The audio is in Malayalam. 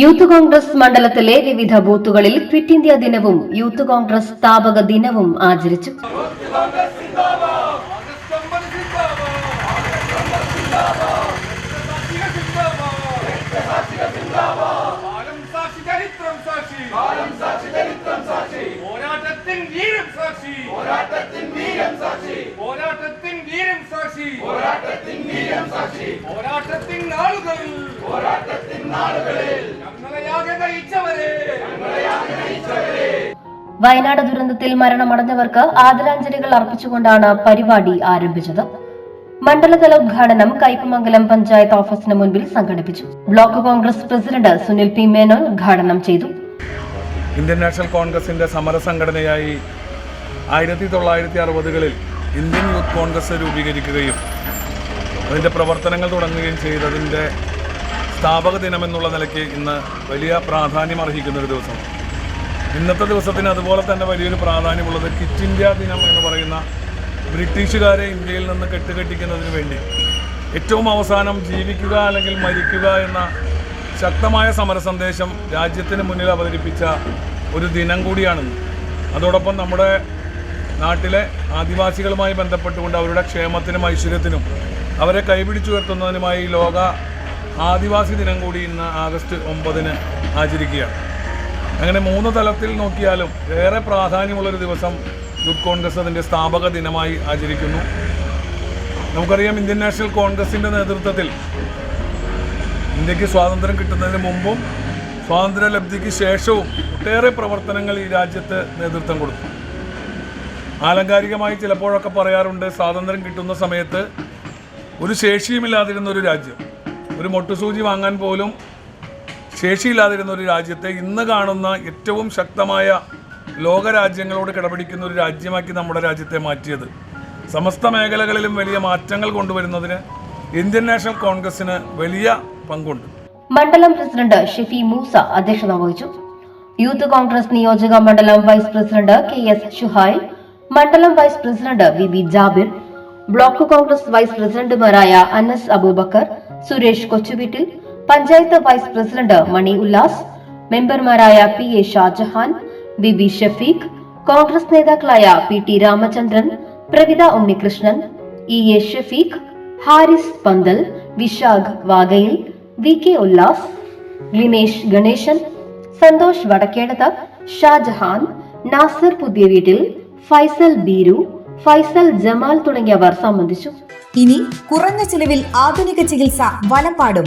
യൂത്ത് കോൺഗ്രസ് മണ്ഡലത്തിലെ വിവിധ ബൂത്തുകളിൽ ക്വിറ്റ് ഇന്ത്യ ദിനവും യൂത്ത് കോൺഗ്രസ് സ്ഥാപക ദിനവും ആചരിച്ചു. പോരാട്ടത്തിൻ വീരം സാക്ഷി. പോരാട്ടത്തിൻ വീരം സാക്ഷി. പോരാട്ടത്തിൻ വീരം സാക്ഷി. പോരാട്ടത്തിൻ വീരം പോരാട്ടത്തിൻ നാളുകളിൽ വയനാട് ദുരന്തത്തിൽ മരണമടഞ്ഞവർക്ക് ആദരാഞ്ജലികൾ അർപ്പിച്ചുകൊണ്ടാണ് പരിപാടി ആരംഭിച്ചത്. മണ്ഡലതല ഉദ്ഘാടനം കൈപ്പമംഗലം പഞ്ചായത്ത് ഓഫീസിന് മുൻപിൽ സംഘടിപ്പിച്ചു. Block Congress president Sunil P Menon ഉദ്ഘാടനം ചെയ്തു. ഇന്ത്യൻ നാഷണൽ കോൺഗ്രസിന്റെ സമര സംഘടനയായി ആയിരത്തി തൊള്ളായിരത്തി അറുപതുകളിൽ ഇന്ത്യൻ യൂത്ത് കോൺഗ്രസ് രൂപീകരിക്കുകയും അതിന്റെ പ്രവർത്തനങ്ങൾ തുടങ്ങുകയും ചെയ്തതിന്റെ സ്ഥാപക ദിനമെന്നുള്ള നിലയ്ക്ക് ഇന്ന് വലിയ പ്രാധാന്യം അർഹിക്കുന്ന ഒരു ദിവസം ഇന്നത്തെ ദിവസത്തിന് അതുപോലെ തന്നെ വലിയൊരു പ്രാധാന്യമുള്ളത് കിറ്റ് ഇന്ത്യ ദിനം എന്ന് പറയുന്ന ബ്രിട്ടീഷുകാരെ ഇന്ത്യയിൽ നിന്ന് കെട്ടുകെട്ടിക്കുന്നതിന് വേണ്ടി. ഏറ്റവും അവസാനം ജീവിക്കുക അല്ലെങ്കിൽ മരിക്കുക എന്ന ശക്തമായ സമര സന്ദേശം രാജ്യത്തിന് മുന്നിൽ അവതരിപ്പിച്ച ഒരു ദിനം കൂടിയാണ് അതോടൊപ്പം നമ്മുടെ നാട്ടിലെ ആദിവാസികളുമായി ബന്ധപ്പെട്ടുകൊണ്ട് അവരുടെ ക്ഷേമത്തിനും ഐശ്വര്യത്തിനും അവരെ കൈപിടിച്ചുയർത്തുന്നതിനുമായി ലോക ആദിവാസി ദിനം കൂടി ഇന്ന് ആഗസ്റ്റ് ഒമ്പതിന് ആചരിക്കുകയാണ്. അങ്ങനെ മൂന്ന് തലത്തിൽ നോക്കിയാലും ഏറെ പ്രാധാന്യമുള്ളൊരു ദിവസം യൂത്ത് കോൺഗ്രസ് അതിന്റെ സ്ഥാപക ദിനമായി ആചരിക്കുന്നു. നമുക്കറിയാം ഇന്ത്യൻ നാഷണൽ കോൺഗ്രസിന്റെ നേതൃത്വത്തിൽ ഇന്ത്യയ്ക്ക് സ്വാതന്ത്ര്യം കിട്ടുന്നതിന് മുമ്പും സ്വാതന്ത്ര്യലബ്ധിക്ക് ശേഷവും ഒട്ടേറെ പ്രവർത്തനങ്ങൾ ഈ രാജ്യത്ത് നേതൃത്വം കൊടുത്തു. ആലങ്കാരികമായി ചിലപ്പോഴൊക്കെ പറയാറുണ്ട് സ്വാതന്ത്ര്യം കിട്ടുന്ന സമയത്ത് ഒരു ശേഷിയുമില്ലാതിരുന്ന ഒരു രാജ്യം. ഒരു മൊട്ടുസൂചി വാങ്ങാൻ പോലും ശേഷിയില്ലാതിരുന്ന ഒരു രാജ്യത്തെ ഇന്ന് കാണുന്ന ഏറ്റവും ശക്തമായ ലോകരാജ്യങ്ങളോട് കിടപിടിക്കുന്ന ഒരു രാജ്യമാക്കി നമ്മുടെ രാജ്യത്തെ മാറ്റിയത്. സമസ്ത മേഖലകളിലും വലിയ മാറ്റങ്ങൾ കൊണ്ടുവരുന്നതിന് ഇന്ത്യൻ നാഷണൽ കോൺഗ്രസിന് വലിയ പങ്കുണ്ട്. മണ്ഡലം പ്രസിഡന്റ് ഷെഫി മൂസ അധ്യക്ഷത വഹിച്ചു. യൂത്ത് കോൺഗ്രസ് നിയോജക മണ്ഡലം vice president K S Shuhai മണ്ഡലം vice president V B Jabir block Congress vice പ്രസിഡന്റുമാരായ അനസ് അബൂബക്കർ സുരേഷ് കൊച്ചുവീട്ടിൽ പഞ്ചായത്ത് വൈസ് പ്രസിഡന്റ് മണി ഉല്ലാസ് മെമ്പർമാരായ P A Shajahan B B Shafeeq Congress നേതാക്കളായ P T Ramachandran Pravitha Unnikrishnan E A Shafeeq Haris Panthal Vishakh Vagayil V K Ullas Linesh Ganesan Santhosh Vadakkedath Shajahan Nasar Puthiyaveettil Faisal Beeru Faisal Jamal തുടങ്ങിയവർ സംബന്ധിച്ചു. ഇനി കുറഞ്ഞ ചിലവിൽ ആധുനിക ചികിത്സ വലപ്പാടും.